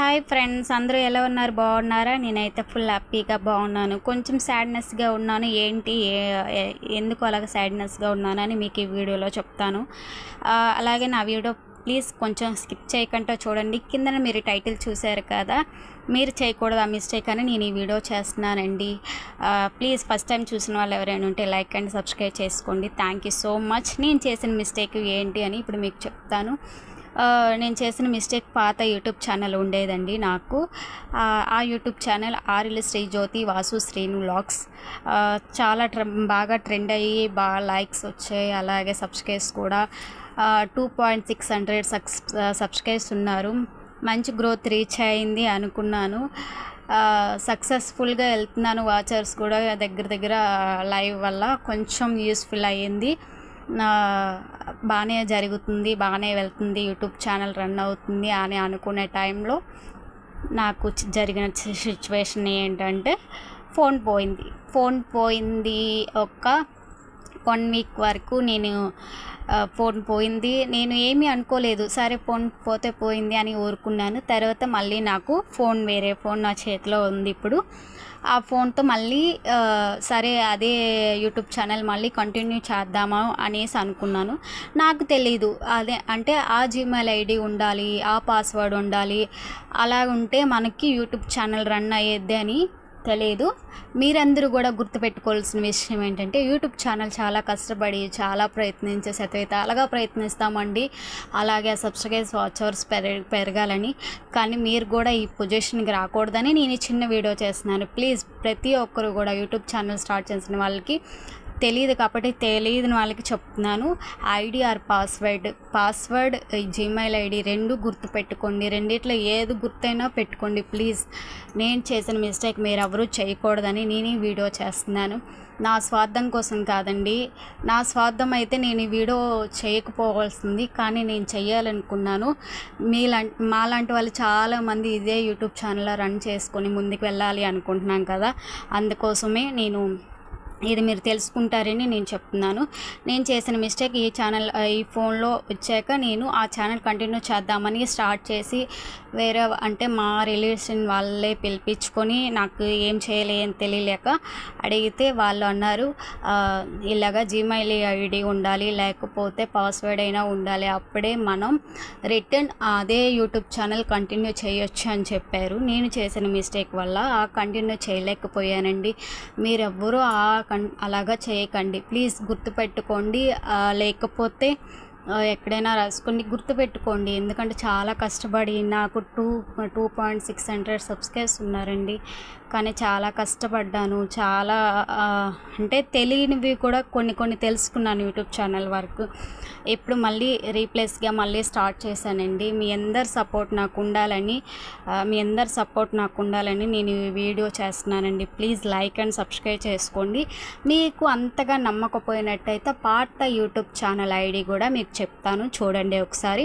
Hi friends అందరూ ఎలా ఉన్నారు? బాగున్నారా? నేనైతే ఫుల్ హ్యాపీగా బాగున్నాను. కొంచెం సాడ్నెస్గా ఉన్నాను. ఏంటి? ఎందుకు అలాగ సాడ్నెస్గా ఉన్నాను అని మీకు ఈ వీడియోలో చెప్తాను. అలాగే నా వీడియో ప్లీజ్ కొంచెం స్కిప్ చేయకుండా చూడండి. కింద మీరు టైటిల్ చూశారు కదా మీరు చేయకూడదు ఆ మిస్టేక్ అని నేను ఈ వీడియో చేస్తున్నానండి. ప్లీజ్ ఫస్ట్ టైం చూసిన వాళ్ళు ఎవరైనా ఉంటే లైక్ అండ్ సబ్స్క్రైబ్ చేసుకోండి. థ్యాంక్ యూ సో మచ్ నేను చేసిన మిస్టేక్ ఏంటి అని ఇప్పుడు మీకు చెప్తాను. నేను చేసిన మిస్టేక్ పాత యూట్యూబ్ ఛానల్ ఉండేదండి నాకు. ఆ, YouTube channel Aril Sri Jyothi Vasu Srinu vlogs చాలా ట్ర బాగా ట్రెండ్ అయ్యి బాగా లైక్స్ వచ్చాయి. అలాగే సబ్స్క్రైబ్స్ కూడా two point six hundred subs subscribes ఉన్నారు. మంచి గ్రోత్ రీచ్ అయింది అనుకున్నాను. సక్సెస్ఫుల్గా వెళ్తున్నాను వాచర్స్ కూడా దగ్గర దగ్గర లైవ్ వల్ల కొంచెం యూస్ఫుల్ అయ్యింది. బాగానే జరుగుతుంది బాగానే వెళ్తుంది యూట్యూబ్ ఛానల్ రన్ అవుతుంది అని అనుకునే టైంలో నాకు జరిగిన సిచ్యువేషన్ ఏంటంటే ఫోన్ పోయింది. ఫోన్ పోయింది ఒక వన్ వీక్ వరకు నేను ఫోన్ పోయింది. నేను ఏమీ అనుకోలేదు. సరే ఫోన్ పోతే పోయింది అని ఊరుకున్నాను. తర్వాత మళ్ళీ నాకు ఫోన్ వేరే ఫోన్ నా చేతిలో ఉంది ఇప్పుడు. ఆ ఫోన్తో మళ్ళీ సరే అదే యూట్యూబ్ ఛానల్ మళ్ళీ కంటిన్యూ చేద్దామా అనేసి అనుకున్నాను. నాకు తెలీదు. అదే అంటే ఆ జీమెయిల్ ఐడి ఉండాలి ఆ పాస్వర్డ్ ఉండాలి అలా ఉంటే మనకి యూట్యూబ్ ఛానల్ రన్ అయ్యేది అని తెలియదు మీరందరూ కూడా గుర్తుపెట్టుకోవాల్సిన విషయం ఏంటంటే యూట్యూబ్ ఛానల్ చాలా కష్టపడి చాలా ప్రయత్నించే శతవితాలుగా ప్రయత్నిస్తామండి. అలాగే సబ్స్క్రైబ్స్ వాచర్స్ పెరగ పెరగాలని. కానీ మీరు కూడా ఈ పొజిషన్కి రాకూడదని నేను ఈ చిన్న వీడియో చేస్తున్నాను. ప్లీజ్ ప్రతి ఒక్కరు కూడా యూట్యూబ్ ఛానల్ స్టార్ట్ చేసిన వాళ్ళకి తెలియదు కాబట్టి తెలియని వాళ్ళకి చెప్తున్నాను. ID or password. Password Gmail ID రెండు గుర్తు పెట్టుకోండి. రెండిట్లో ఏది గుర్తైనా పెట్టుకోండి ప్లీజ్. నేను చేసిన మిస్టేక్ మీరు ఎవరూ చేయకూడదని నేను ఈ వీడియో చేస్తున్నాను. నా స్వార్థం కోసం కాదండి. నా స్వార్థం అయితే నేను ఈ వీడియో చేయకపోవాల్సింది కానీ నేను చేయాలనుకున్నాను. మీలాంటి మాలాంటి వాళ్ళు చాలామంది ఇదే యూట్యూబ్ ఛానల్ రన్ చేసుకొని ముందుకు వెళ్ళాలి అనుకుంటున్నాం కదా. అందుకోసమే నేను ఇది మీరు తెలుసుకుంటారని నేను చెప్తున్నాను. నేను చేసిన మిస్టేక్ ఈ ఛానల్ ఈ ఫోన్లో వచ్చాక నేను ఆ ఛానల్ కంటిన్యూ చేద్దామని స్టార్ట్ చేసి వేరే అంటే మా రిలేషన్ వాళ్ళే పిలిపించుకొని నాకు ఏం చేయలే అని తెలియలేక అడిగితే వాళ్ళు అన్నారు ఇలాగా జీమెయిల్ ఐడి ఉండాలి లేకపోతే పాస్వర్డ్ అయినా ఉండాలి. అప్పుడే మనం రిటర్న్ అదే యూట్యూబ్ ఛానల్ కంటిన్యూ చేయొచ్చు అని చెప్పారు. నేను చేసిన మిస్టేక్ వల్ల ఆ కంటిన్యూ చేయలేకపోయానండి. మీరెవ్వరూ ఆ అలాగా చేయకండి. ప్లీజ్ గుర్తుపెట్టుకోండి. లేకపోతే ఎక్కడైనా రాసుకొని గుర్తుపెట్టుకోండి. ఎందుకంటే చాలా కష్టపడి నాకు two two point six hundred subscribes ఉన్నారండి. కానీ చాలా కష్టపడ్డాను. చాలా అంటే తెలియనివి కూడా కొన్ని కొన్ని తెలుసుకున్నాను యూట్యూబ్ ఛానల్ వరకు. ఇప్పుడు మళ్ళీ రీప్లేస్గా మళ్ళీ స్టార్ట్ చేశానండి. మీ అందరి సపోర్ట్ నాకు ఉండాలని మీ అందరి సపోర్ట్ నాకు ఉండాలని నేను ఈ వీడియో చేస్తున్నానండి. ప్లీజ్ లైక్ అండ్ సబ్స్క్రైబ్ చేసుకోండి. మీకు అంతగా నమ్మకపోయినట్టయితే పాత యూట్యూబ్ ఛానల్ ఐడి కూడా మీకు చెప్తాను. చూడండి ఒకసారి.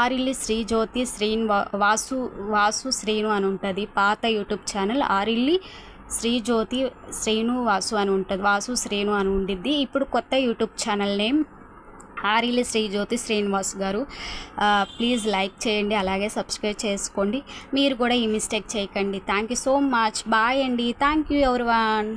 ఆరిల్లి శ్రీజ్యోతి శ్రీన్ వాసు వాసు శ్రీను అని ఉంటుంది. పాత యూట్యూబ్ ఛానల్ ఆరిల్లి శ్రీజ్యోతి శ్రీను వాసు అని ఉంటుంది. వాసు శ్రీను అని ఉండిద్ది. ఇప్పుడు కొత్త YouTube channel name Arili Srijyothi Srinivas garu. Please like చేయండి అలాగే సబ్స్క్రైబ్ చేసుకోండి. మీరు కూడా ఈ మిస్టేక్ చేయకండి. Thank you so much. Bye అండి. Thank you everyone.